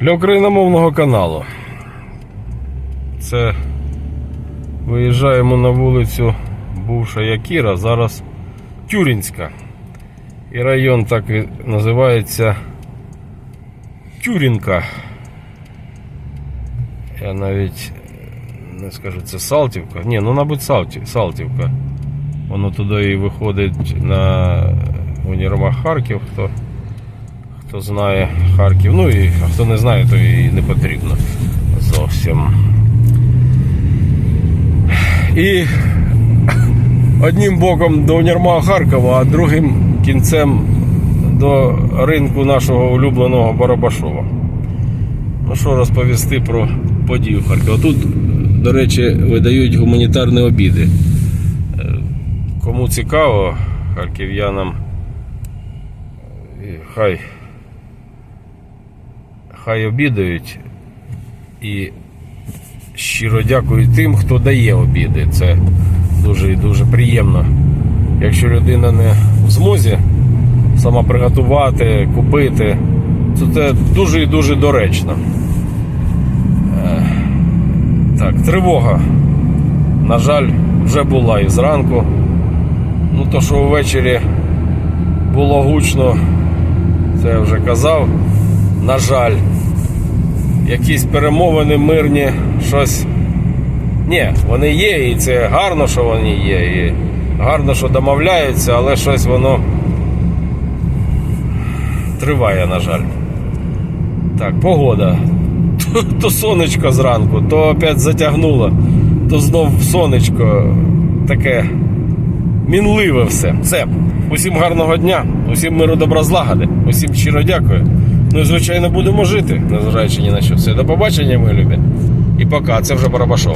Для україномовного каналу. Це виїжджаємо на вулицю бувша Якіра, зараз Тюрінська. І район так і називається Тюрінка. Я навіть не скажу, це Салтівка. Ні, ну, мабуть, Салті- Салтівка. Воно туди і виходить на універмаг Харків, хто, хто знає Харків. Ну і хто не знає, то і не потрібно зовсім. І одним боком до універмага Харкова, а другим кінцем до ринку нашого улюбленого Барабашова. Ну що розповісти про події в Харкові? Тут, до речі, видають гуманітарні обіди. Е, Кому цікаво, харків'янам, е, хай, хай обідають і щиро дякую тим, хто дає обіди. Це дуже і дуже приємно. Якщо людина не в змозі сама приготувати, купити, то це дуже і дуже доречно. Е, Так, тривога. На жаль, вже була і зранку. Ну, то, що ввечері було гучно, це я вже казав. На жаль, якісь перемовини мирні, щось. Ні, вони є, і це гарно, що вони є, і гарно, що домовляються, але щось воно триває, на жаль. Так, погода. То, сонечко зранку, то опять затягнуло, то знов сонечко. Таке мінливе все. Все. Усім гарного дня, усім миру добра злагоди, усім щиро дякую. І звичайно будемо жити, незважаючи ні на що. Все, до побачення, мої любі. І пока, це вже Барабашов.